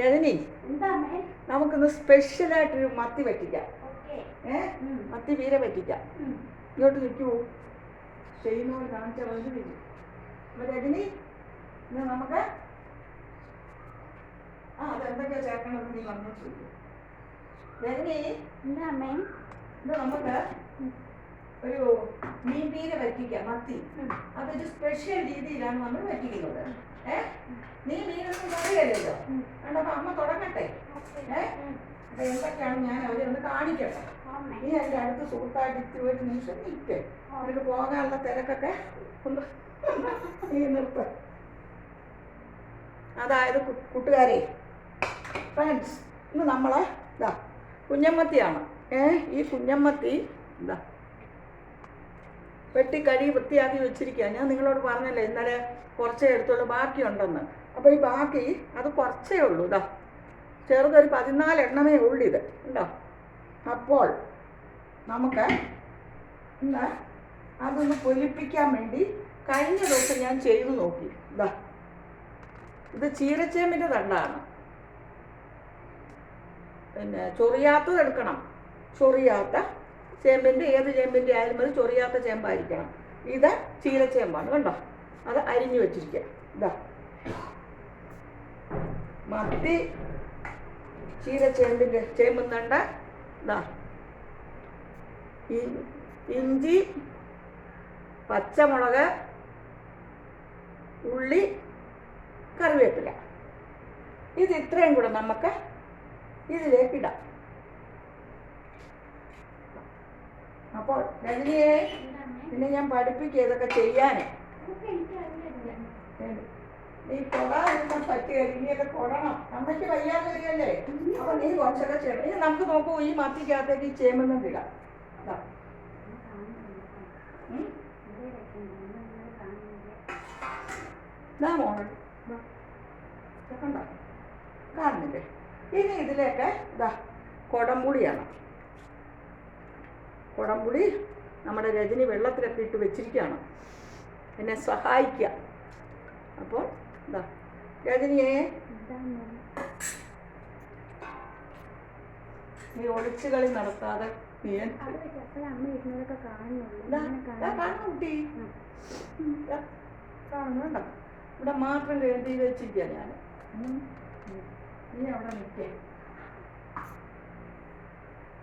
രജനി നമുക്കൊന്ന് സ്പെഷ്യലായിട്ടൊരു മത്തി പറ്റിക്കാം. ഏ? മത്തി വീര പറ്റിക്കാം. ഇങ്ങോട്ട് നിൽക്കൂ. ചെയ്യുന്നവർ കാണിച്ച വന്നു വരും. അപ്പൊ രജനി ഇന്ന് നമുക്ക് ആ അതെന്തൊക്കെയാ ചേർക്കണമെന്ന് നീ വന്നു ചോദിക്കും. രജനി ഇത് നമുക്ക് ഒരു മീൻ പീര പറ്റിക്കാം മത്തി അതൊരു സ്പെഷ്യൽ രീതിയിലാണ് നമ്മൾ പറ്റിക്കുന്നത് ഏ? നീ മീനൊന്നും കറിയല്ലോ കണ്ടപ്പോ അമ്മ തുടങ്ങട്ടെ. ഏ? അപ്പൊ എന്തൊക്കെയാണ് ഞാൻ അവരെ ഒന്ന് കാണിക്കട്ടെ. നീ എന്റെ അടുത്ത് സുഹൃത്തായിട്ട് ഒരു നിമിഷം നിൽക്കേ. അവർക്ക് പോകാനുള്ള തിരക്കൊക്കെ ഒന്ന് നീ നിർത്ത. അതായത് കൂട്ടുകാരെ ഫ്രണ്ട്സ് ഇന്ന് നമ്മളെ ഇതാ കുഞ്ഞമ്മത്തിയാണ്. ഏ? ഈ കുഞ്ഞമ്മത്തി ഇതാ വെട്ടി കഴുകി വൃത്തിയാക്കി വെച്ചിരിക്കുക ഞാൻ നിങ്ങളോട് പറഞ്ഞല്ലേ ഇന്നലെ കുറച്ചേ എടുത്തുള്ളൂ ബാക്കിയുണ്ടെന്ന് അപ്പോൾ ഈ ബാക്കി അത് കുറച്ചേ ഉള്ളൂ ഇതാ ചെറുതൊരു പതിനാല് എണ്ണമേ ഉള്ളൂ ഇത് ഉണ്ടോ അപ്പോൾ നമുക്ക് ഇന്ന് അതൊന്ന് പൊലിപ്പിക്കാൻ വേണ്ടി കഴിഞ്ഞ ദിവസം ഞാൻ ചെയ്തു നോക്കി ഇതാ ഇത് ചീരച്ചേമ്പിന്റെ തണ്ടാണ്. പിന്നെ ചൊറിയാത്തത് എടുക്കണം. ചൊറിയാത്ത ചേമ്പിന്റെ ഏത് ചേമ്പിന്റെ ആയാലും മതി ചൊറിയാത്ത ചേമ്പായിരിക്കണം. ഇത് ചീലച്ചേമ്പാണ് കണ്ടോ? അത് അരിഞ്ഞു വെച്ചിരിക്കുക. ഇതാ. മത്തി ചീരച്ചേമ്പിന്റെ ചേമ്പും തണ്ട ഇതാ. ഇഞ്ചി പച്ചമുളക് ഉള്ളി കറിവേപ്പില. ഇത് ഇത്രയും കൂടെ നമുക്ക് ഇതിലേക്ക് ഇടാം. അപ്പോൾ രജനിയെ പിന്നെ ഞാൻ പഠിപ്പിക്കുക ഇതൊക്കെ ചെയ്യാനേ. നീ തൊടാതിരുന്ന പറ്റി ഇനിയൊക്കെ കൊടണം അമ്മയ്ക്ക് വയ്യാതെ വരികയല്ലേ? അപ്പൊ നീ കുറച്ചൊക്കെ ഇനി നമുക്ക് നോക്കൂ ഈ മത്തിക്കകത്തേക്ക് ഈ ചേമ്പെന്നും ഇടാം. കണ്ടോ? കാണുന്നില്ലേ? ഇനി ഇതിലേക്ക് ഇതാ കുടംപുളിയാണ്. കുടംപുളി നമ്മുടെ രജനി വെള്ളത്തിലൊക്കെ ഇട്ട് വെച്ചിരിക്കുകയാണ്. എന്നെ സഹായിക്കുക. അപ്പോൾ എന്താ രജനിയെ. നീ ഒളിച്ചു കളി നടത്താതെ കുട്ടി. കാണുന്നുണ്ടോ ഇവിടെ മാത്രം എഴുതി വെച്ചിരിക്കുക ഞാൻ നീ അവിടെ നിൽക്കേ.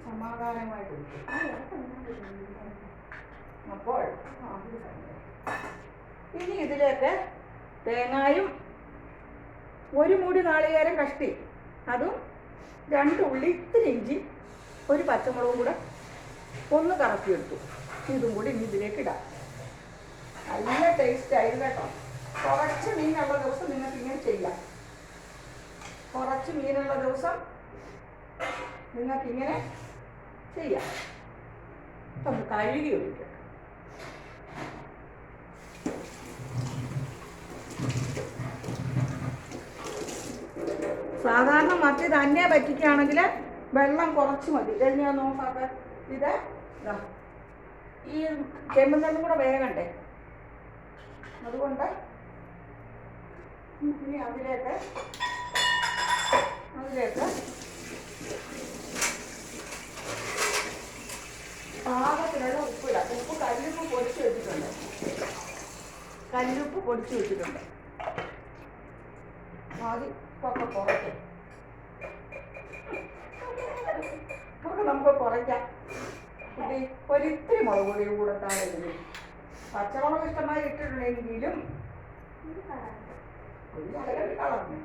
സമാധാനമായിട്ട്. അപ്പോൾ. ഇനി ഇതിലേക്ക് തേങ്ങായും ഒരു മൂടി നാളികേരം കഷ്ടി. അതും രണ്ട് ഉള്ളി ഇത്തിരി ഇഞ്ചി ഒരു പച്ചമുളകും കൂടെ ഒന്ന് കറക്കിയെടുത്തു ഇതും കൂടി ഇനി ഇതിലേക്ക് ഇടാം. നല്ല ടേസ്റ്റ് ആയിരുന്നു കേട്ടോ. കുറച്ച് മീനുള്ള ദിവസം നിങ്ങൾക്ക് ഇങ്ങനെ ചെയ്യാം. കുറച്ച് മീനുള്ള ദിവസം നിങ്ങൾക്ക് ഇങ്ങനെ ചെയ്യാം അപ്പം കഴുകി ഒഴിക്കാം സാധാരണ മത്തി തന്നെ പറ്റിക്കുകയാണെങ്കിൽ വെള്ളം കുറച്ച് മതി. ഇതെന്നെയാ നോക്കാത്ത ഇത് ഈ ചെമ്പന്തണ്ടും കൂടെ വേഗണ്ടേ? അതുകൊണ്ട് ഇനി അതിലേക്ക് അതിലേക്ക് പാകത്തിനുള്ള ഉപ്പിടാം. ഉപ്പ് കല്ലുപ്പ് പൊടിച്ചു വെച്ചിട്ടുണ്ട്. കല്ലുപ്പ് പൊടിച്ചു വെച്ചിട്ടുണ്ട്. ആദ്യം ഒക്കെ കുറയ്ക്കും. ഒക്കെ നമുക്ക് കുറയ്ക്കാം. കുട്ടി ഒരിത്തിരി മുളക് പൊടി കൂടെ താഴെ പച്ചമുളക് ഇഷ്ടമായി ഇട്ടിട്ടുണ്ടെങ്കിലും. ഒരു അലകടി കളർന്നു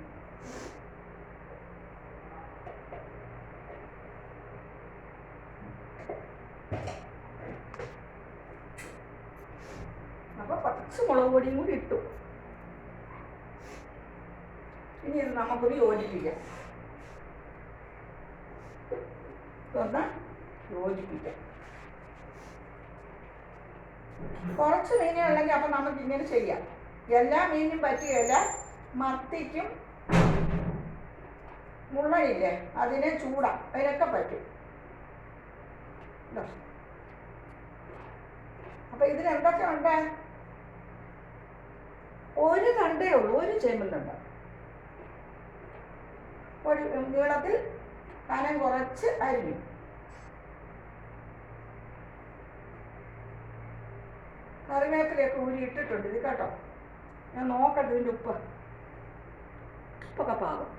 അപ്പൊ കുറച്ച് മുളക് പൊടിയും കൂടി ഇട്ടു. ഇനി ഇത് നമുക്കൊന്ന് യോജിപ്പിക്കാം. ഒന്ന് യോജിപ്പിക്കാം. കുറച്ച് മീനേ ഉണ്ടെങ്കിൽ അപ്പം നമുക്ക് ഇങ്ങനെ ചെയ്യാം. എല്ലാ മീനും പറ്റുകയില്ല മത്തിക്കും മുള്ളയില്ലേ അതിനെ ചൂടാം. അതിനൊക്കെ പറ്റും. അപ്പൊ ഇതിന് എന്തൊക്കെ ഉണ്ട്? ഒരു തണ്ടേ ഉള്ളൂ ഒരു ചേമ്പൻ തണ്ട. ഒരു നീളത്തിൽ കനം കുറച്ച് അരിഞ്ഞു. കറിവേപ്പിലയൊക്കെ ഊരി ഇട്ടിട്ടുണ്ട് ഇത് കേട്ടോ. ഞാൻ നോക്കട്ടെ ഇതിന്റെ ഉപ്പ്. ഉപ്പൊക്കെ പാകം.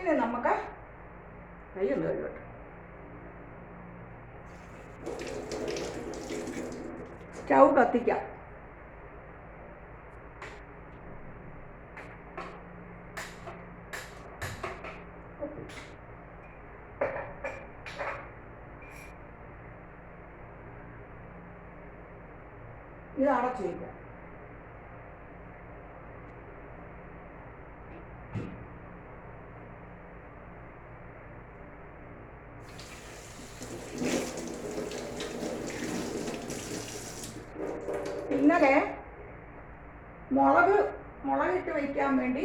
ഇനി നമുക്ക് കൈയൊന്ന് കഴുകട്ടെ. സ്റ്റൗ കത്തിക്കാം. ഇത് അടച്ചു വയ്ക്കാം ഇന്നലെ മുളക് മുളകിട്ട് വയ്ക്കാൻ വേണ്ടി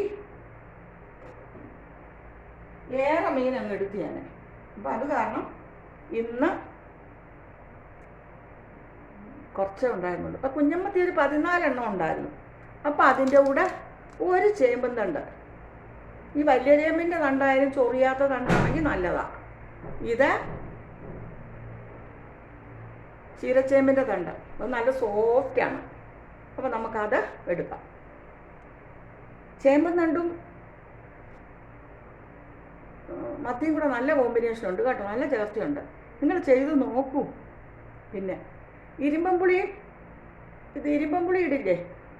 ഏറെ മീൻ അങ്ങ് എടുത്തു ഞാൻ അപ്പം അത് കാരണം ഇന്ന് കുറച്ചേ ഉണ്ടായിരുന്നുള്ളൂ. അപ്പം കുഞ്ഞമ്മത്തി ഒരു പതിനാലെണ്ണം ഉണ്ടായിരുന്നു. അപ്പം അതിന്റെ കൂടെ ഒരു ചേമ്പും തണ്ട്. ഈ വലിയ ചേമ്പിന്റെ തണ്ടായാലും ചൊറിയാത്ത തണ്ടാണെങ്കിൽ നല്ലതാണ് ഇത് ചീരച്ചേമ്പിന്റെ തണ്ട്. അത് നല്ല സോഫ്റ്റാണ് അപ്പോൾ നമുക്കത് എടുക്കാം. ചേമ്പും തണ്ടും ഉം, മത്തിയും കൂടെ നല്ല കോമ്പിനേഷൻ ഉണ്ട് കേട്ടോ. നല്ല ചേർച്ചയുണ്ട് നിങ്ങൾ ചെയ്ത് നോക്കൂ. പിന്നെ ഇരുമ്പമ്പുളി ഇത് ഇരുമ്പമ്പുളി ഇടില്ലേ?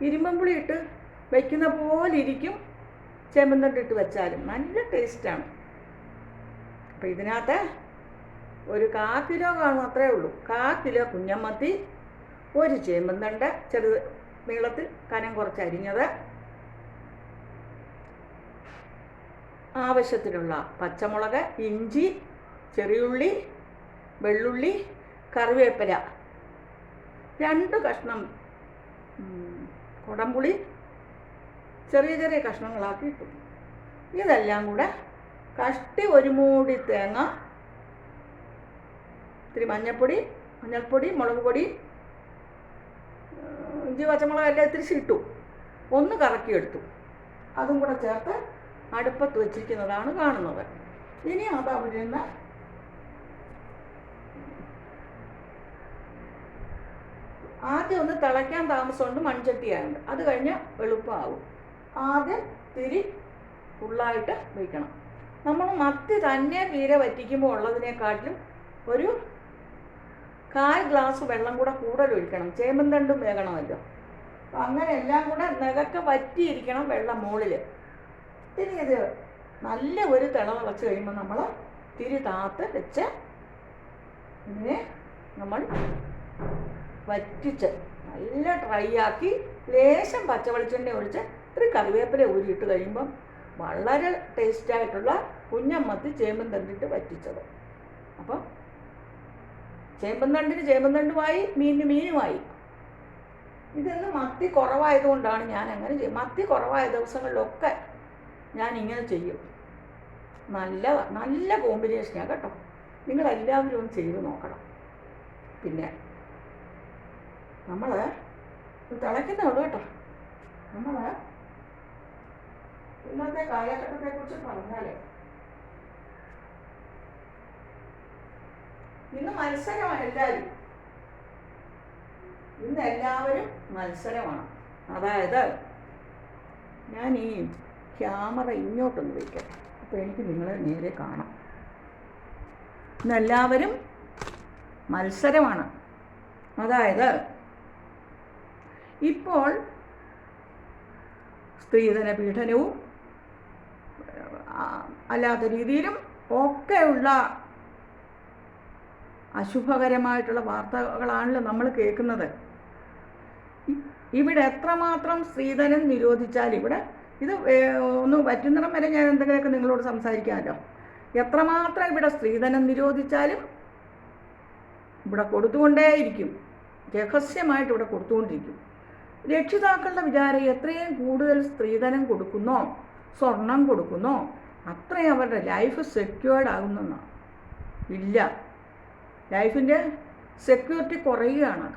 ഇരുമ്പമ്പുളി ഇട്ട് വയ്ക്കുന്ന പോലെ ഇരിക്കും. ചേമ്പും തണ്ട് ഇട്ട് വെച്ചാലും നല്ല ടേസ്റ്റാണ് അപ്പം ഇതിനകത്ത് ഒരു കാ കിലോ കാണും അത്രേ ഉള്ളൂ. കാ കിലോ കുഞ്ഞമ്മത്തി ഒരു ചേമ്പന്തണ്ട് ചെറുത് നീളത്തിൽ കനം കുറച്ച് അരിഞ്ഞത് ആവശ്യത്തിനുള്ള പച്ചമുളക് ഇഞ്ചി ചെറിയുള്ളി വെള്ളുള്ളി കറിവേപ്പില. രണ്ട് കഷ്ണം കുടംപുളി ചെറിയ ചെറിയ കഷ്ണങ്ങളാക്കി ഇട്ടു. ഇതെല്ലാം കൂടെ കഷ്ടി ഒരു മൂടി തേങ്ങ ഇത്തിരി മഞ്ഞൾപ്പൊടി മഞ്ഞൾപ്പൊടി മുളക് പൊടി ഇഞ്ചി പച്ചമുളക് എല്ലാം ഇത്തിരി ഇട്ടു ഒന്ന് കറക്കിയെടുത്തു. അതും കൂടെ ചേർത്ത് അടുപ്പത്ത് വെച്ചിരിക്കുന്നതാണ് കാണുന്നത്. ഇനി അത് അവിടെ നിന്ന് ആദ്യം ഒന്ന് തിളയ്ക്കാൻ താമസമുണ്ട് മൺചട്ടിയായുണ്ട്. അത് കഴിഞ്ഞ് എളുപ്പമാവും. ആദ്യം തിരി ഫുള്ളായിട്ട് വയ്ക്കണം നമ്മൾ മത്തി തന്നെ വീര വറ്റിക്കുമ്പോൾ ഉള്ളതിനെക്കാട്ടിലും ഒരു കാൽ ഗ്ലാസ് വെള്ളം കൂടെ കൂടുതൽ ഒഴിക്കണം. ചേമ്പൻ തണ്ടും വേകണമല്ലോ. അപ്പം അങ്ങനെ എല്ലാം കൂടെ നിലയ്ക്ക് വറ്റിയിരിക്കണം വെള്ളം മുകളിൽ ഇനി ഇത് നല്ല ഒരു തിള തിളച്ച് കഴിയുമ്പോൾ നമ്മൾ തിരി താത്ത് വെച്ച് ഇതിനെ നമ്മൾ വറ്റിച്ച് നല്ല ഡ്രൈ ആക്കി ലേശം പച്ചവെളിച്ചെണ്ണ ഒഴിച്ച് ഇത്തിരി കറിവേപ്പില ഊരിയിട്ട് കഴിയുമ്പം വളരെ ടേസ്റ്റായിട്ടുള്ള കുഞ്ഞമ്മത്തി ചേമ്പൻ തണ്ടിട്ട് വറ്റിച്ചത്. അപ്പം ചേമ്പൻ ചേമ്പന്തണ്ടുമായി മീനിന് മീനുമായി. ഇതെന്ന് മത്തി കുറവായതുകൊണ്ടാണ് ഞാൻ അങ്ങനെ ചെയ്യും മത്തി കുറവായ ദിവസങ്ങളിലൊക്കെ ഞാൻ ഇങ്ങനെ ചെയ്യും. നല്ല നല്ല കോമ്പിനേഷനാണ് കേട്ടോ. നിങ്ങളെല്ലാവരും ഒന്ന് ചെയ്ത് നോക്കണം. പിന്നെ നമ്മൾ തിളയ്ക്കുന്നേ ഉള്ളൂ കേട്ടോ. നമ്മൾ ഇന്നത്തെ കാലഘട്ടത്തെക്കുറിച്ച് പറഞ്ഞാലേ ഇന്ന് മത്സരമാണ് എല്ലാവരും ഇന്ന് എല്ലാവരും മത്സരമാണ്. അതായത് ഞാൻ ഈ ക്യാമറ ഇങ്ങോട്ടൊന്ന് വയ്ക്കട്ടെ അപ്പോൾ എനിക്ക് നിങ്ങളെ നേരെ കാണാം. ഇന്ന് എല്ലാവരും മത്സരമാണ്. അതായത് ഇപ്പോൾ സ്ത്രീധന പീഡനവും അല്ലാത്ത രീതിയിലും ഒക്കെയുള്ള അശുഭകരമായിട്ടുള്ള വാർത്തകളാണല്ലോ നമ്മൾ കേൾക്കുന്നത്. ഇവിടെ എത്രമാത്രം സ്ത്രീധനം നിരോധിച്ചാൽ ഇവിടെ ഇത് ഒന്ന് പറ്റുന്നിടം വരെ ഞാൻ എന്തെങ്കിലുമൊക്കെ നിങ്ങളോട് സംസാരിക്കാമല്ലോ. എത്രമാത്രം ഇവിടെ സ്ത്രീധനം നിരോധിച്ചാലും ഇവിടെ കൊടുത്തുകൊണ്ടേയിരിക്കും. രഹസ്യമായിട്ട് ഇവിടെ കൊടുത്തുകൊണ്ടിരിക്കും. രക്ഷിതാക്കളുടെ വിചാരം എത്രയും കൂടുതൽ സ്ത്രീധനം കൊടുക്കുന്നോ സ്വർണം കൊടുക്കുന്നോ അത്രയും അവരുടെ ലൈഫ് സെക്യൂർഡ് ആകുന്നെന്നാണ് ഇല്ല. ലൈഫിന്റെ സെക്യൂരിറ്റി കുറയുകയാണ്.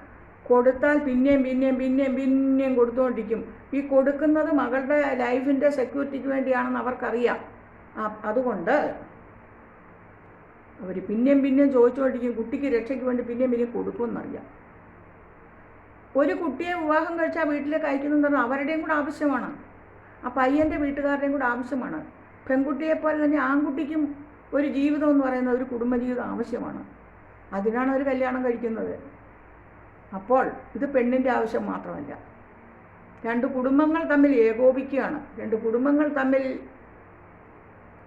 കൊടുത്താൽ പിന്നെയും പിന്നെയും പിന്നെയും പിന്നെയും കൊടുത്തുകൊണ്ടിരിക്കും. ഈ കൊടുക്കുന്നത് മകളുടെ ലൈഫിന്റെ സെക്യൂരിറ്റിക്ക് വേണ്ടിയാണെന്ന് അവർക്കറിയാം. അതുകൊണ്ട് അവർ പിന്നെയും പിന്നെയും ചോദിച്ചുകൊണ്ടിരിക്കും കുട്ടിക്ക് രക്ഷയ്ക്ക് വേണ്ടി പിന്നെയും പിന്നെയും കൊടുക്കുമെന്നറിയാം. ഒരു കുട്ടിയെ വിവാഹം കഴിച്ചാൽ വീട്ടിലേക്ക് കഴിക്കുന്നു പറഞ്ഞാൽ അവരുടെയും കൂടെ ആവശ്യമാണ്. ആ പയ്യന്റെ വീട്ടുകാരുടെയും കൂടെ ആവശ്യമാണ്. പെൺകുട്ടിയെപ്പോലെ തന്നെ ആൺകുട്ടിക്കും ഒരു ജീവിതം എന്ന് പറയുന്നത് ഒരു കുടുംബജീവിതം ആവശ്യമാണ്. അതിനാണ് അവർ കല്യാണം കഴിക്കുന്നത്. അപ്പോൾ ഇത് പെണ്ണിന്റെ ആവശ്യം മാത്രമല്ല. രണ്ട് കുടുംബങ്ങൾ തമ്മിൽ ഏകോപിക്കുകയാണ്. രണ്ട് കുടുംബങ്ങൾ തമ്മിൽ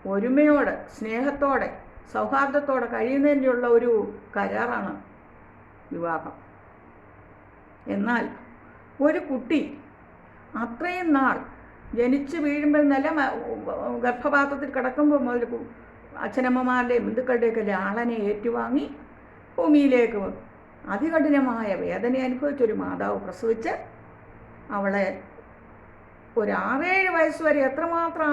ഒരുമയോടെ സ്നേഹത്തോടെ സൗഹാർദ്ദത്തോടെ കഴിയുന്നതിനുള്ള ഒരു കരാറാണ് വിവാഹം. എന്നാൽ ഒരു കുട്ടി അത്രയും നാൾ ജനിച്ച് വീഴുമ്പോൾ നില ഗർഭപാത്രത്തിൽ കിടക്കുമ്പോൾ മുതൽ അച്ഛനമ്മമാരുടെയും ബന്ധുക്കളുടെയൊക്കെ ലാളനെ ഏറ്റുവാങ്ങി ഭൂമിയിലേക്ക് അതികഠിനമായ വേദന അനുഭവിച്ചൊരു മാതാവ് പ്രസവിച്ച് അവളെ ഒരു ആറേഴ് വയസ്സ് വരെ എത്രമാത്രം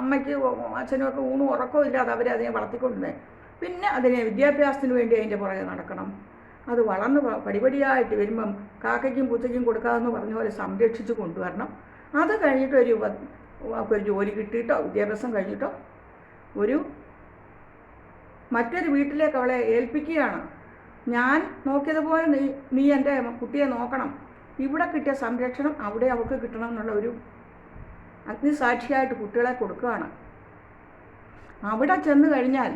അമ്മയ്ക്ക് അച്ഛനും ഒക്കെ ഊണും ഉറക്കവും ഇല്ലാതെ അവർ അതിനെ വളർത്തിക്കൊണ്ടിരുന്നത് പിന്നെ അതിനെ വിദ്യാഭ്യാസത്തിന് വേണ്ടി അതിന്റെ പുറകെ നടക്കണം. അത് വളർന്ന് പടിപടിയായിട്ട് വരുമ്പം കാക്കയ്ക്കും പൂച്ചയ്ക്കും കൊടുക്കാമെന്ന് പറഞ്ഞ പോലെ സംരക്ഷിച്ച് കൊണ്ടുവരണം. അത് കഴിഞ്ഞിട്ടൊരു ഒരു ജോലി കിട്ടിയിട്ടോ വിദ്യാഭ്യാസം കഴിഞ്ഞിട്ടോ ഒരു മറ്റൊരു വീട്ടിലേക്ക് അവളെ ഏൽപ്പിക്കുകയാണ്. ഞാൻ നോക്കിയതുപോലെ നീ നീ എന്റെ കുട്ടിയെ നോക്കണം. ഇവിടെ കിട്ടിയ സംരക്ഷണം അവിടെ അവൾക്ക് കിട്ടണം എന്നുള്ള ഒരു അഗ്നിസാക്ഷിയായിട്ട് കുട്ടികളെ കൊടുക്കുകയാണ്. അവിടെ ചെന്ന് കഴിഞ്ഞാൽ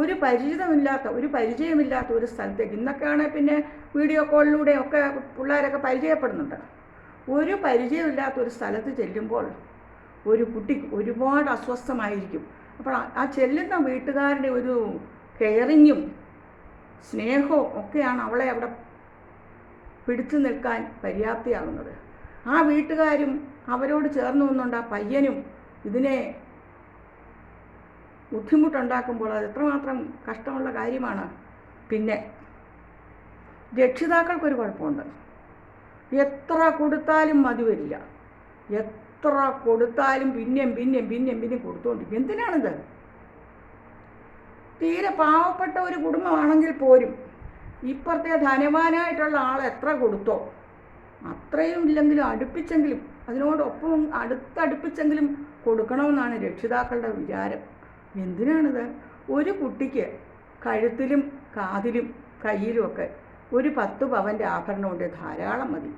ഒരു പരിചിതമില്ലാത്ത ഒരു പരിചയമില്ലാത്ത ഒരു സ്ഥലത്തേക്ക് ഇന്നൊക്കെയാണെങ്കിൽ പിന്നെ വീഡിയോ കോളിലൂടെ ഒക്കെ പിള്ളേരൊക്കെ പരിചയപ്പെടുന്നുണ്ട്. ഒരു പരിചയമില്ലാത്ത ഒരു സ്ഥലത്ത് ചെല്ലുമ്പോൾ ഒരു കുട്ടി ഒരുപാട് അസ്വസ്ഥമായിരിക്കും. അപ്പോൾ ആ- ചെല്ലുന്ന വീട്ടുകാരുടെ ഒരു കെയറിങ്ങും സ്നേഹവും ഒക്കെയാണ് അവളെ അവിടെ പിടിച്ചു നിൽക്കാൻ പര്യാപ്തിയാകുന്നത്. ആ വീട്ടുകാരും അവരോട് ചേർന്ന് നിന്നുകൊണ്ട് ആ പയ്യനും ഇതിനെ ബുദ്ധിമുട്ടുണ്ടാക്കുമ്പോൾ അത് എത്രമാത്രം കഷ്ടമുള്ള കാര്യമാണ്. പിന്നെ രക്ഷിതാക്കൾക്കൊരു കുഴപ്പമുണ്ട്. എത്ര കൊടുത്താലും മതി വരില്ല എത്ര കൊടുത്താലും പിന്നെയും പിന്നെയും പിന്നെയും പിന്നെയും കൊടുത്തുകൊണ്ടിരിക്കും എന്തിനാണിത്? തീരെ പാവപ്പെട്ട ഒരു കുടുംബമാണെങ്കിൽ പോരും ഇപ്പുറത്തെ ധനവാനായിട്ടുള്ള ആൾ എത്ര കൊടുത്തോ അത്രയും ഇല്ലെങ്കിലും അടുപ്പിച്ചെങ്കിലും അതിനോടൊപ്പം അടുത്തടുപ്പിച്ചെങ്കിലും കൊടുക്കണമെന്നാണ് രക്ഷിതാക്കളുടെ വിചാരം. എന്തിനാണിത്? ഒരു കുട്ടിക്ക് കഴുത്തിലും കാതിലും കയ്യിലുമൊക്കെ ഒരു പത്ത് പവന്റെ ആഭരണം കൊണ്ട് ധാരാളം മതി.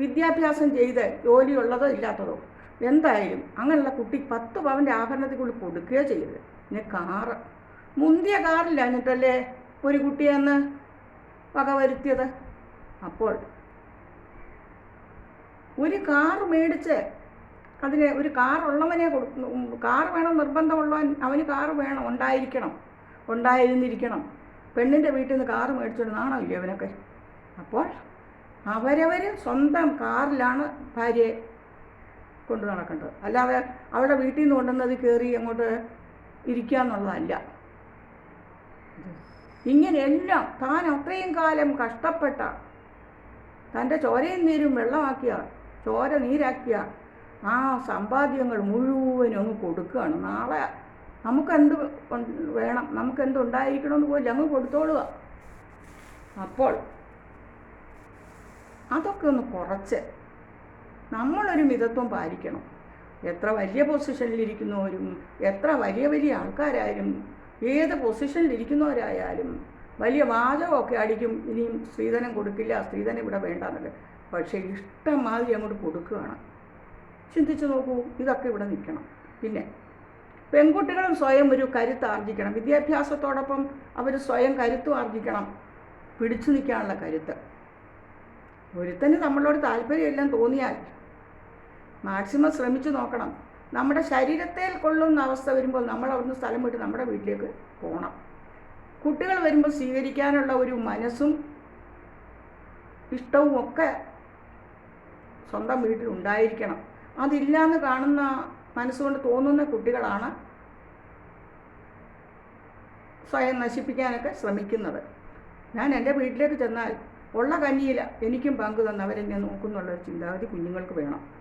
വിദ്യാഭ്യാസം ചെയ്ത് ജോലിയുള്ളതോ ഇല്ലാത്തതോ എന്തായാലും അങ്ങനെയുള്ള കുട്ടി പത്ത് പവന്റെ ആഭരണത്തിനുള്ളിൽ കൊടുക്കുകയോ ചെയ്യരുത്. പിന്നെ കാറ്. മുന്തിയ കാറില്ല എന്നിട്ടല്ലേ ഒരു കുട്ടിയെന്ന് വകവരുത്തിയത് അപ്പോൾ ഒരു കാർ മേടിച്ച് അതിന് ഒരു കാറുള്ളവനെ കൊടു കാർ വേണം നിർബന്ധമുള്ളവൻ അവന് കാർ വേണം ഉണ്ടായിരിക്കണം ഉണ്ടായിരുന്നിരിക്കണം. പെണ്ണിന്റെ വീട്ടിൽ നിന്ന് കാർ മേടിച്ചിടുന്നതാണോ ഇല്ലയോ അവനൊക്കെ? അപ്പോൾ അവരവർ സ്വന്തം കാറിലാണ് ഭാര്യയെ കൊണ്ട് നടക്കേണ്ടത്. അല്ലാതെ അവരുടെ വീട്ടിൽ നിന്ന് കൊണ്ടുവന്നത് കയറി അങ്ങോട്ട് ഇരിക്കുക എന്നുള്ളതല്ല ഇങ്ങനെയെല്ലാം താൻ അത്രയും കാലം കഷ്ടപ്പെട്ട തന്റെ ചോരയും നീരും വെള്ളമാക്കിയ ചോര നീരാക്കിയ ആ സമ്പാദ്യങ്ങൾ മുഴുവനും അങ്ങ് കൊടുക്കുകയാണ്. നാളെ നമുക്കെന്ത് വേണം നമുക്കെന്ത് ഉണ്ടായിരിക്കണമെന്ന് പോലും അങ്ങ് കൊടുത്തോളുക. അപ്പോൾ അതൊക്കെ ഒന്ന് കുറച്ച് നമ്മളൊരു മിതത്വം പാലിക്കണം. എത്ര വലിയ പൊസിഷനിലിരിക്കുന്നവരും എത്ര വലിയ വലിയ ആൾക്കാരായാലും ഏത് പൊസിഷനിലിരിക്കുന്നവരായാലും വലിയ വാചകമൊക്കെ അടിക്കും ഇനിയും സ്ത്രീധനം കൊടുക്കില്ല സ്ത്രീധനം ഇവിടെ വേണ്ടെന്നൊക്കെ. പക്ഷേ ഇഷ്ടമാതിരി അങ്ങോട്ട് കൊടുക്കുകയാണ്. ചിന്തിച്ചു നോക്കൂ ഇതൊക്കെ ഇവിടെ നിൽക്കണം. പിന്നെ പെൺകുട്ടികളും സ്വയം ഒരു കരുത്ത് ആർജിക്കണം. വിദ്യാഭ്യാസത്തോടൊപ്പം അവർ സ്വയം കരുത്തും ആർജിക്കണം. പിടിച്ചു നിൽക്കാനുള്ള കരുത്ത്. ഒരുത്തന് നമ്മളോട് താല്പര്യമെല്ലാം തോന്നിയാൽ മാക്സിമം ശ്രമിച്ചു നോക്കണം. നമ്മുടെ ശരീരത്തിൽ കൊള്ളുന്ന അവസ്ഥ വരുമ്പോൾ നമ്മൾ അവിടുന്ന് സ്ഥലം വിട്ട് നമ്മുടെ വീട്ടിലേക്ക് പോകണം കുട്ടികൾ വരുമ്പോൾ സ്വീകരിക്കാനുള്ള ഒരു മനസ്സും ഇഷ്ടവും ഒക്കെ സ്വന്തം വീട്ടിൽ ഉണ്ടായിരിക്കണം. അതില്ലാന്ന് കാണുന്ന മനസ്സുകൊണ്ട് തോന്നുന്ന കുട്ടികളാണ് സ്വയം നശിപ്പിക്കാനൊക്കെ ശ്രമിക്കുന്നത്. ഞാൻ എന്റെ വീട്ടിലേക്ക് ചെന്നാൽ ഉള്ള കഞ്ഞിയില്ല എനിക്കും പങ്ക് തന്നവരെന്നെ നോക്കുന്നുള്ള നോക്കുന്നുള്ളൊരു ചിന്താഗതി കുഞ്ഞുങ്ങൾക്ക് വേണം.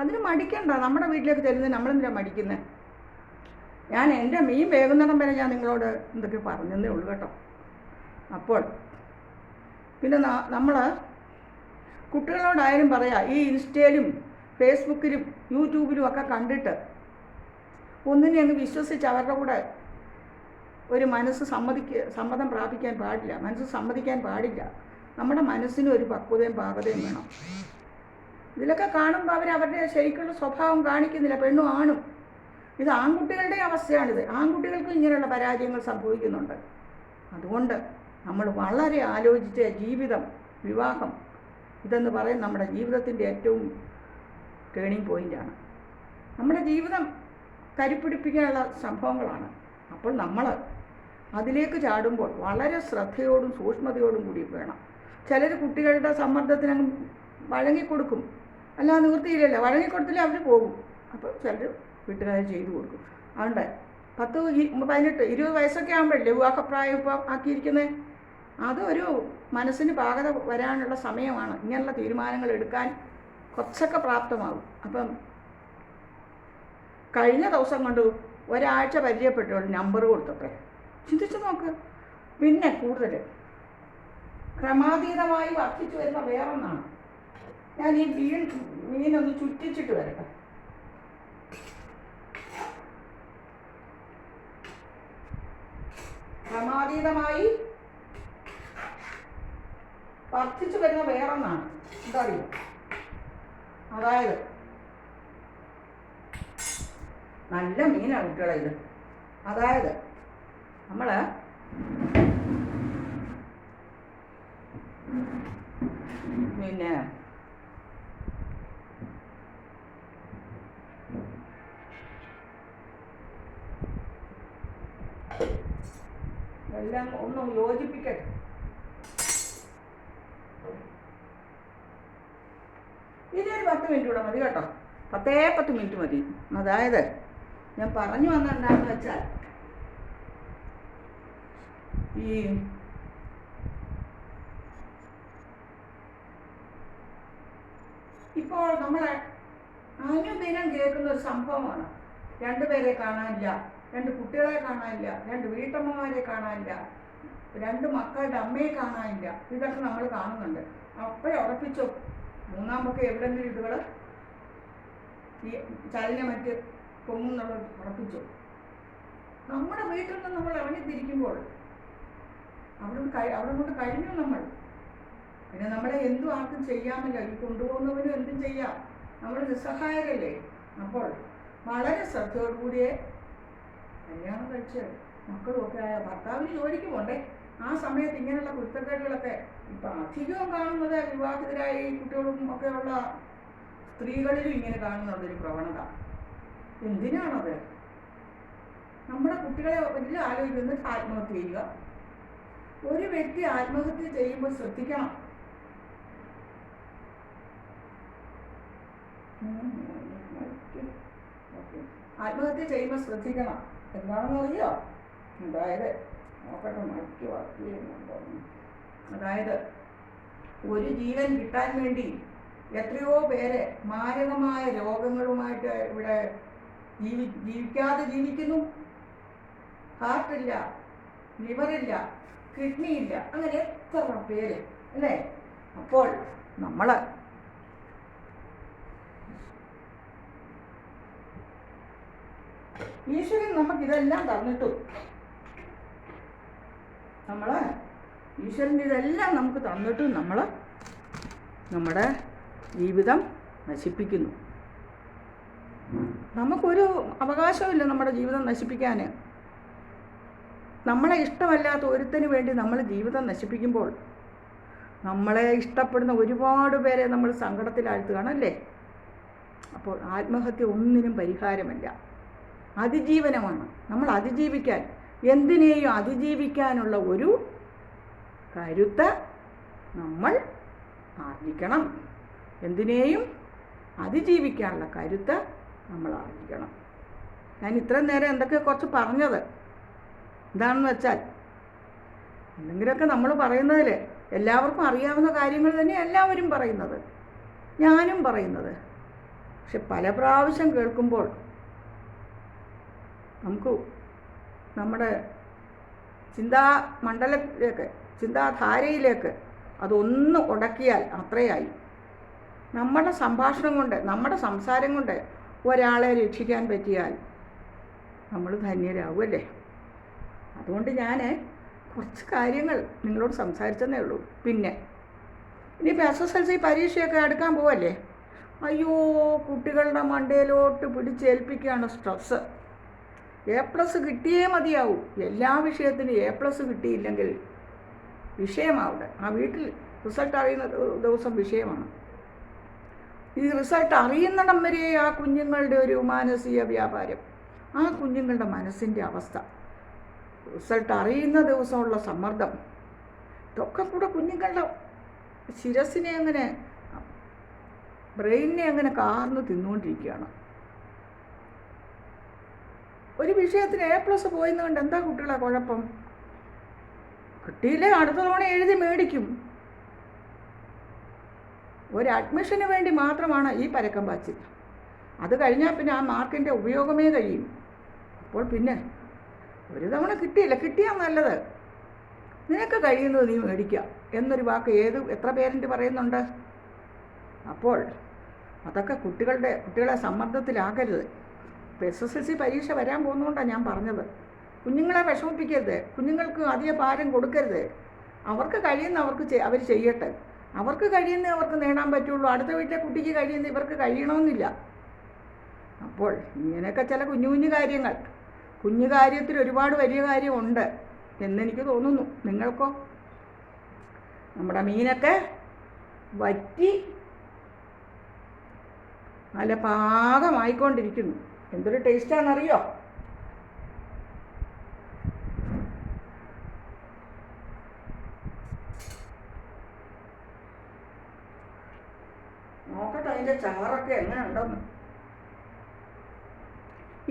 അതിന് മടിക്കണ്ട. നമ്മുടെ വീട്ടിലേക്ക് ചെല്ലുന്നത് നമ്മളെന്തിനാ മടിക്കുന്നത് ഞാൻ എന്റെ മീൻ വേകുന്നിടം വരെ ഞാൻ നിങ്ങളോട് എന്തൊക്കെ പറഞ്ഞതേ ഉള്ളൂ കേട്ടോ. അപ്പോൾ പിന്നെ നമ്മൾ കുട്ടികളോടായാലും പറയാം ഈ ഇൻസ്റ്റയിലും ഫേസ്ബുക്കിലും യൂട്യൂബിലും ഒക്കെ കണ്ടിട്ട് ഒന്നിനെ അങ്ങ് വിശ്വസിച്ച് അവരുടെ കൂടെ ഒരു മനസ്സ് സമ്മതിക്ക സമ്മതം പ്രാപിക്കാൻ പാടില്ല. മനസ്സ് സമ്മതിക്കാൻ പാടില്ല. നമ്മുടെ മനസ്സിന് ഒരു പക്വതയും പാകതയും വേണം. ഇതിലൊക്കെ കാണുമ്പോൾ അവർ അവരുടെ ശരിക്കുള്ള സ്വഭാവം കാണിക്കുന്നില്ല. പെണ്ണും ആണും. ഇത് ആൺകുട്ടികളുടെ അവസ്ഥയാണിത്. ആൺകുട്ടികൾക്കും ഇങ്ങനെയുള്ള പരാജയങ്ങൾ സംഭവിക്കുന്നുണ്ട്. അതുകൊണ്ട് നമ്മൾ വളരെ ആലോചിച്ച് ജീവിതം വിവാഹം ഇതെന്ന് പറയും നമ്മുടെ ജീവിതത്തിന്റെ ഏറ്റവും ടേണിംഗ് പോയിന്റാണ് നമ്മുടെ ജീവിതം കരുപ്പിടിപ്പിക്കാനുള്ള സംഭവങ്ങളാണ്. അപ്പോൾ നമ്മൾ അതിലേക്ക് ചാടുമ്പോൾ വളരെ ശ്രദ്ധയോടും സൂക്ഷ്മതയോടും കൂടി വേണം. ചിലർ കുട്ടികളുടെ സമ്മർദ്ദത്തിനങ്ങ് വഴങ്ങിക്കൊടുക്കും. അല്ല നിവൃത്തിയില്ലല്ലോ. വഴങ്ങി കൊടുത്തില്ലേ അവർ പോകും. അപ്പോൾ ചിലർ വീട്ടുകാർ ചെയ്തു കൊടുക്കും. അതുകൊണ്ട് പത്ത് പതിനെട്ട് ഇരുപത് വയസ്സൊക്കെ ആകുമ്പോഴല്ലേ വിവാഹപ്രായം ഇപ്പോൾ ആക്കിയിരിക്കുന്നത് അതൊരു മനസ്സിന് പാകത വരാനുള്ള സമയമാണ്. ഇങ്ങനെയുള്ള തീരുമാനങ്ങൾ എടുക്കാൻ കുറച്ചൊക്കെ പ്രാപ്തമാകും. അപ്പം കഴിഞ്ഞ ദിവസം കൊണ്ട് ഒരാഴ്ച പരിചയപ്പെട്ടു നമ്പർ കൊടുത്തപ്പോൾ ചിന്തിച്ചു നോക്ക്. പിന്നെ കൂടുതൽ ക്രമാതീതമായി വർദ്ധിച്ചു വരുന്ന വേറൊന്നാണ്. ഞാൻ ഈ മീൻ മീനൊന്ന് ചുറ്റിച്ചിട്ട് വരട്ടെ. ക്രമാതീതമായി വർദ്ധിച്ചു വരുന്ന വേറൊന്നാണ്. എന്താ അറിയോ അതായത് നല്ല മീനാണ് കുട്ടികളെ ഇത്. അതായത് നമ്മൾ പിന്നെ എല്ലാം ഒന്ന് യോജിപ്പിക്കട്ടെ. ഇതൊരു പത്ത് മിനിറ്റ് കൂടെ മതി കേട്ടോ. പത്തേ പത്ത് മിനിറ്റ് മതി. അതായത് ഞാൻ പറഞ്ഞു വന്നെന്താന്ന് വെച്ചാൽ ഈ ഇപ്പോൾ നമ്മളെ അനുദിനം കേൾക്കുന്ന ഒരു സംഭവമാണ്. രണ്ടുപേരെ കാണാനില്ല രണ്ട് കുട്ടികളെ കാണാനില്ല രണ്ട് വീട്ടമ്മമാരെ കാണാനില്ല രണ്ട് മക്കളുടെ അമ്മയെ കാണാനില്ല. ഇതൊക്കെ നമ്മൾ കാണുന്നുണ്ട്. അപ്പോഴേ ഉറപ്പിച്ചു? മൂന്നാമൊക്കെ എവിടെങ്കിലും ഇതുകൾ ഈ ചലിനെ മറ്റ് പൊങ്ങുന്നുള്ളത് ഉറപ്പിച്ചു? നമ്മുടെ വീട്ടിൽ നിന്ന് നമ്മൾ ഇറങ്ങിത്തിരിക്കുമ്പോൾ അവിടെ അവിടെ കൊണ്ട് കഴിഞ്ഞു നമ്മൾ. പിന്നെ നമ്മളെ എന്തും ആർക്കും ചെയ്യാമില്ല. ഈ കൊണ്ടുപോകുന്നവനും എന്തും ചെയ്യാം. നമ്മൾ നിസ്സഹായരല്ലേ? അപ്പോൾ വളരെ ശ്രദ്ധയോടുകൂടിയേ കല്യാണം കഴിച്ച് മക്കളുമൊക്കെ ആയ ഭർത്താവിന് ജോലിക്ക് പോണ്ടേ? ആ സമയത്ത് ഇങ്ങനെയുള്ള കുരുത്തക്കേടുകളൊക്കെ ഇപ്പം അധികവും കാണുന്നത് വിവാഹിതരായി കുട്ടികളും ഒക്കെ ഉള്ള സ്ത്രീകളിലും ഇങ്ങനെ കാണുന്നുള്ളൊരു പ്രവണത. എന്തിനാണത്? നമ്മുടെ കുട്ടികളെ വലിയ ആലോചിക്കുന്ന ആത്മഹത്യ ചെയ്യുക. ഒരു വ്യക്തി ആത്മഹത്യ ചെയ്യുമ്പോൾ ശ്രദ്ധിക്കണം. ആത്മഹത്യ ചെയ്യുമ്പോൾ ശ്രദ്ധിക്കണം. എന്താണെന്ന് അറിയോ? അതായത് നോക്കട്ടെ മറ്റു എന്ന്. അതായത് ഒരു ജീവൻ കിട്ടാൻ വേണ്ടി എത്രയോ പേരെ മാരകമായ രോഗങ്ങളുമായിട്ട് ഇവിടെ ജീവി ജീവിക്കാതെ ജീവിക്കുന്നു. ഹാർട്ടില്ല ലിവറില്ല കിഡ്നി ഇല്ല അങ്ങനെ എത്ര പേര് അല്ലേ? അപ്പോൾ നമ്മൾ ഈശ്വരൻ നമുക്കിതെല്ലാം തന്നിട്ടു. നമ്മൾ ഈശ്വരന്റെ ഇതെല്ലാം നമുക്ക് തന്നിട്ടും നമ്മൾ നമ്മുടെ ജീവിതം നശിപ്പിക്കുന്നു. നമുക്കൊരു അവകാശമില്ല നമ്മുടെ ജീവിതം നശിപ്പിക്കാൻ നമ്മളെ ഇഷ്ടമല്ലാത്ത ഒരുത്തിന് വേണ്ടി നമ്മൾ ജീവിതം നശിപ്പിക്കുമ്പോൾ നമ്മളെ ഇഷ്ടപ്പെടുന്ന ഒരുപാട് പേരെ നമ്മൾ സങ്കടത്തിലാഴ്ത്തുകയാണ് അല്ലേ? അപ്പോൾ ആത്മഹത്യ ഒന്നിനും പരിഹാരമല്ല. അതിജീവനമാണ്. നമ്മൾ അതിജീവിക്കാൻ എന്തിനേയും അതിജീവിക്കാനുള്ള ഒരു കരുത്ത് നമ്മൾ ആർജിക്കണം എന്തിനേയും അതിജീവിക്കാനുള്ള കരുത്ത് നമ്മൾ ആർജിക്കണം ഞാൻ ഇത്രയും നേരം എന്തൊക്കെ കുറച്ച് പറഞ്ഞത്? എന്താണെന്ന് വെച്ചാൽ എന്തെങ്കിലുമൊക്കെ നമ്മൾ പറയുന്നതിൽ എല്ലാവർക്കും അറിയാവുന്ന കാര്യങ്ങൾ തന്നെ എല്ലാവരും പറയുന്നത്. ഞാനും പറയുന്നത്. പക്ഷെ പല പ്രാവശ്യം കേൾക്കുമ്പോൾ നമുക്ക് നമ്മുടെ ചിന്താ മണ്ഡലത്തിലേക്ക് ചിന്താധാരയിലേക്ക് അതൊന്ന് ഉടക്കിയാൽ അത്രയായി. നമ്മുടെ സംഭാഷണം കൊണ്ട് നമ്മുടെ സംസാരം കൊണ്ട് ഒരാളെ രക്ഷിക്കാൻ പറ്റിയാൽ നമ്മൾ ധന്യരാകുമല്ലേ അതുകൊണ്ട് ഞാൻ കുറച്ച് കാര്യങ്ങൾ നിങ്ങളോട് സംസാരിച്ചെന്നേ ഉള്ളൂ. പിന്നെ ഇനിയിപ്പോൾ എസ് എസ് എൽ സി പരീക്ഷയൊക്കെ എടുക്കാൻ പോവല്ലേ? അയ്യോ കുട്ടികളുടെ മണ്ടയിലോട്ട് പിടിച്ചേൽപ്പിക്കുകയാണ് സ്ട്രെസ്സ്. എ പ്ലസ് കിട്ടിയേ മതിയാവും. എല്ലാ വിഷയത്തിനും എ പ്ലസ് കിട്ടിയില്ലെങ്കിൽ വിഷയമാവിടെ ആ വീട്ടിൽ റിസൾട്ട് അറിയുന്ന ദിവസം വിഷയമാണ്. ഈ റിസൾട്ട് അറിയുന്നിടം വരെ ആ കുഞ്ഞുങ്ങളുടെ ഒരു മാനസിക വ്യാപാരം. ആ കുഞ്ഞുങ്ങളുടെ മനസ്സിന്റെ അവസ്ഥ. റിസൾട്ട് അറിയുന്ന ദിവസമുള്ള സമ്മർദ്ദം. ഇതൊക്കെ കൂടെ കുഞ്ഞുങ്ങളുടെ ശിരസിനെ അങ്ങനെ ബ്രെയിനിനെ അങ്ങനെ കാർന്ന് തിന്നുകൊണ്ടിരിക്കുകയാണ്. ഒരു വിഷയത്തിന് എ പ്ലസ് പോയെന്ന് കൊണ്ട് എന്താ കുട്ടികളെ കുഴപ്പം? കിട്ടിയില്ലേ അടുത്ത തവണ എഴുതി മേടിക്കും. ഒരു അഡ്മിഷന് വേണ്ടി മാത്രമാണ് ഈ പരക്കം പാച്ചിൽ അത് കഴിഞ്ഞാൽ പിന്നെ ആ മാർക്കിന്റെ ഉപയോഗമേ കഴിയും. അപ്പോൾ പിന്നെ ഒരു തവണ കിട്ടിയില്ല. കിട്ടിയാൽ നല്ലത്. നിനക്ക് കഴിയുന്നത് നീ മേടിക്കുക എന്നൊരു വാക്ക് ഏത് എത്ര പേരന്റ് പറയുന്നുണ്ട്? അപ്പോൾ അതൊക്കെ കുട്ടികളുടെ കുട്ടികളെ സമ്മർദ്ദത്തിലാക്കരുത് ഇപ്പോൾ എസ് എസ് എൽ സി പരീക്ഷ വരാൻ പോകുന്നതുകൊണ്ടാണ് ഞാൻ പറഞ്ഞത്. കുഞ്ഞുങ്ങളെ വിഷമിപ്പിക്കരുത്. കുഞ്ഞുങ്ങൾക്ക് അധിക ഭാരം കൊടുക്കരുത്. അവർക്ക് കഴിയുന്ന അവർക്ക് അവർ ചെയ്യട്ടെ. അവർക്ക് കഴിയുന്ന അവർക്ക് നേടാൻ പറ്റുള്ളൂ. അടുത്ത വീട്ടിലെ കുട്ടിക്ക് കഴിയുന്ന ഇവർക്ക് കഴിയണമെന്നില്ല. അപ്പോൾ ഇങ്ങനെയൊക്കെ ചില കുഞ്ഞു കുഞ്ഞു കാര്യങ്ങൾ. കുഞ്ഞു കാര്യത്തിൽ ഒരുപാട് വലിയ കാര്യമുണ്ട് എന്നെനിക്ക് തോന്നുന്നു. നിങ്ങൾക്കോ? നമ്മുടെ മീനൊക്കെ വറ്റി നല്ല പാകമായിക്കൊണ്ടിരിക്കുന്നു. എന്തൊരു ടേസ്റ്റാണെന്നറിയോ? നോക്കട്ടെ അതിന്റെ ചാറൊക്കെ എങ്ങനെ ഉണ്ടെന്ന്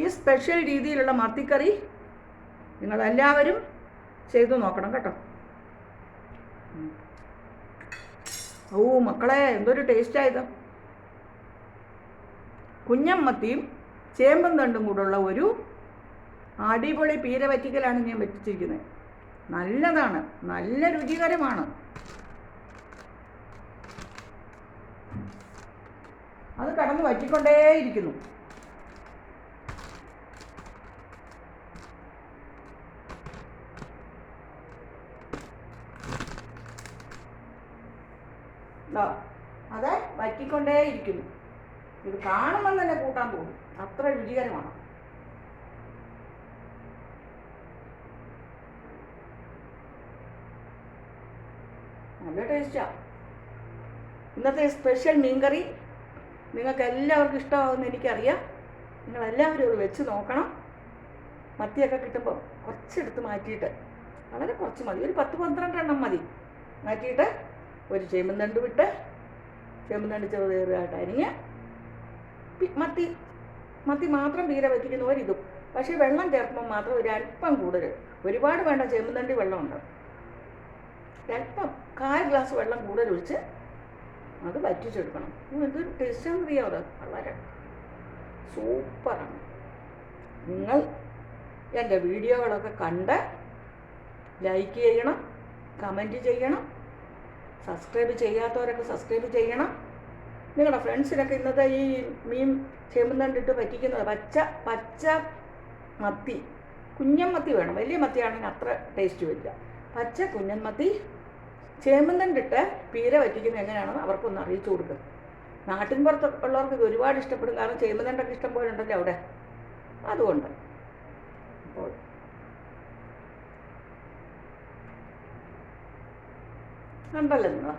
ഈ സ്പെഷ്യൽ രീതിയിലുള്ള മത്തിക്കറി നിങ്ങളെല്ലാവരും ചെയ്തു നോക്കണം കേട്ടോ. ഓ മക്കളെ എന്തൊരു ടേസ്റ്റായത് കുഞ്ഞമ്മത്തിയും ചേമ്പും തണ്ടും കൂടുള്ള ഒരു അടിപൊളി പീര വറ്റിക്കലാണ് ഞാൻ വെച്ചിരിക്കുന്നത്. നല്ലതാണ്. നല്ല രുചികരമാണ്. അത് കടന്ന് വറ്റിക്കൊണ്ടേയിരിക്കുന്നു. അതെ വറ്റിക്കൊണ്ടേയിരിക്കുന്നു. ഇത് കാണുമ്പോൾ തന്നെ കൂട്ടാൻ തോന്നും. അത്ര രുചികരമാണ്. നല്ല ടേസ്റ്റാ ഇന്നത്തെ സ്പെഷ്യൽ മീൻകറി നിങ്ങൾക്ക് എല്ലാവർക്കും ഇഷ്ടമാകുമെന്ന് എനിക്കറിയാം. നിങ്ങളെല്ലാവരും ഇത് വെച്ച് നോക്കണം. മത്തിയൊക്കെ കിട്ടുമ്പോൾ കുറച്ചെടുത്ത് മാറ്റിയിട്ട് വളരെ കുറച്ച് മതി. ഒരു പത്ത് പന്ത്രണ്ട് എണ്ണം മതി. മാറ്റിയിട്ട് ഒരു ചേമ്പന്തണ്ട് വിട്ട് ചേമ്പന്തണ്ട് ചെറു ചെറുതായിട്ട് അരിഞ്ഞ് മത്തി മത്തി മാത്രം പീര വയ്ക്കുന്നവരിതും പക്ഷേ വെള്ളം ചേർക്കുമ്പോൾ മാത്രം ഒരു അല്പം കൂടുതൽ. ഒരുപാട് വേണ്ട ചേമ്പന്തണ്ടി വെള്ളമുണ്ട്. ഒരല്പം കാൽ ഗ്ലാസ് വെള്ളം കൂടുതൽ ഒഴിച്ച് അത് വറ്റിച്ചെടുക്കണം. ഇത് ടേസ്റ്റ് അറിയാം അത്. വളരെ സൂപ്പറാണ്. നിങ്ങൾ എന്റെ വീഡിയോകളൊക്കെ കണ്ട് ലൈക്ക് ചെയ്യണം കമന്റ് ചെയ്യണം സബ്സ്ക്രൈബ് ചെയ്യാത്തവരൊക്കെ സബ്സ്ക്രൈബ് ചെയ്യണം. നിങ്ങളുടെ ഫ്രണ്ട്സിനൊക്കെ ഇന്നത്തെ ഈ മീൻ ചേമ്പന്തണ്ടിട്ട് പറ്റിക്കുന്നത് പച്ച പച്ച മത്തി. കുഞ്ഞൻ മത്തി വേണം. വലിയ മത്തിയാണെങ്കിൽ അത്ര ടേസ്റ്റ് വരില്ല പച്ച കുഞ്ഞൻ മത്തി ചേമ്പന്തണ്ടിട്ട് പീര പറ്റിക്കുന്നത് എങ്ങനെയാണെന്ന് അവർക്കൊന്ന് അറിയിച്ചു കൊടുക്കും. നാട്ടിൻ പുറത്ത് ഉള്ളവർക്ക് ഇത് ഒരുപാട് ഇഷ്ടപ്പെടും. കാരണം ചേമ്പന്തണ്ടൊക്കെ ഇഷ്ടം പോലെ ഉണ്ടല്ലോ അവിടെ. അതുകൊണ്ട്. അപ്പോൾ കണ്ടല്ലോ നിങ്ങൾ?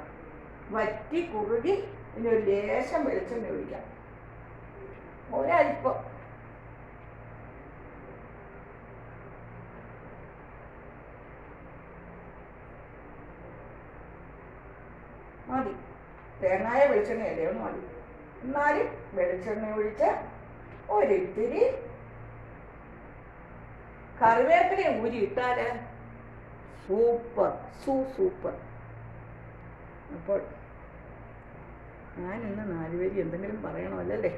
വറ്റി കുറുകി ഇനി ഒരു ലേശം വെളിച്ചെണ്ണ ഒഴിക്കാം. ഒരല്പം മതി. തേങ്ങായ വെളിച്ചെണ്ണയല്ലേ? ഒന്ന് മതി. എന്നാലും വെളിച്ചെണ്ണ ഒഴിച്ച് ഒരിത്തിരി കറിവേപ്പില ഊരി ഇട്ടാൽ സൂപ്പർ. സൂ സൂപ്പർ. അപ്പോൾ ഞാൻ ഇന്ന് നാലുപേരി എന്തെങ്കിലും പറയണമല്ലേ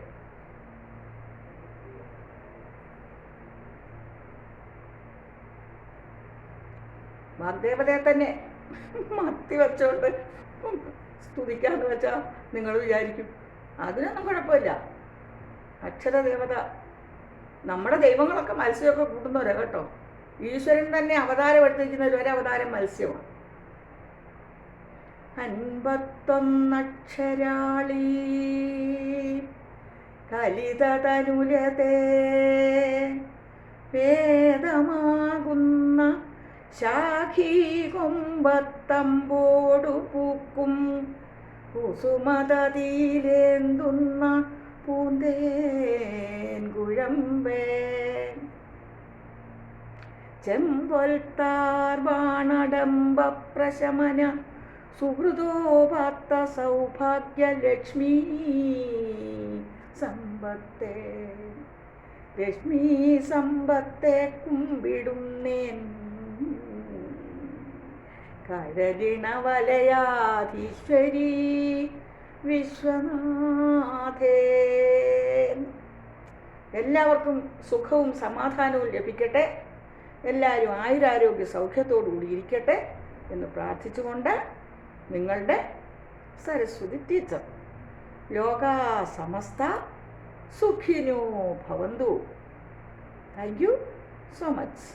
വാഗ്ദേവതയെ തന്നെ മത്തി വെച്ചോണ്ട് സ്തുതിക്കാന്ന് വെച്ചാൽ നിങ്ങൾ വിചാരിക്കും. അതിനൊന്നും കുഴപ്പമില്ല. അക്ഷരദേവത നമ്മുടെ ദൈവങ്ങളൊക്കെ മത്സ്യമൊക്കെ കൂട്ടുന്നവരാ കേട്ടോ. ഈശ്വരൻ തന്നെ അവതാരം എടുത്തിരിക്കുന്ന ഒരു അവതാരം മത്സ്യമാണ്. അൻപത്തൊന്നക്ഷരാളി. കലിതതനുരതേ വേദമാകുന്ന ശാഖീകൊമ്പത്തമ്പോടു പൂക്കും. കുസുമതതിയിലേന്തുന്ന പൂന്തേൻ കുഴമ്പേ ചെമ്പൊൽത്താർ ബാണടമ്പ പ്രശമന സുഹൃദോപാത്ത സൗഭാഗ്യലക്ഷ്മി സമ്പത്തെ. ലക്ഷ്മി സമ്പത്തെ കുമ്പിടുന്നേൻ കരളിണവലയാധീശ്വരി വിശ്വനാഥേ. എല്ലാവർക്കും സുഖവും സമാധാനവും ലഭിക്കട്ടെ. എല്ലാവരും ആയുരാരോഗ്യ സൗഖ്യത്തോടു കൂടി ഇരിക്കട്ടെ എന്ന് പ്രാർത്ഥിച്ചുകൊണ്ട് നിങ്ങളുടെ സരസ്വതി ടീച്ചർ ലോക സമസ്ത സുഖിനോ ഭവന്തു. Thank you so much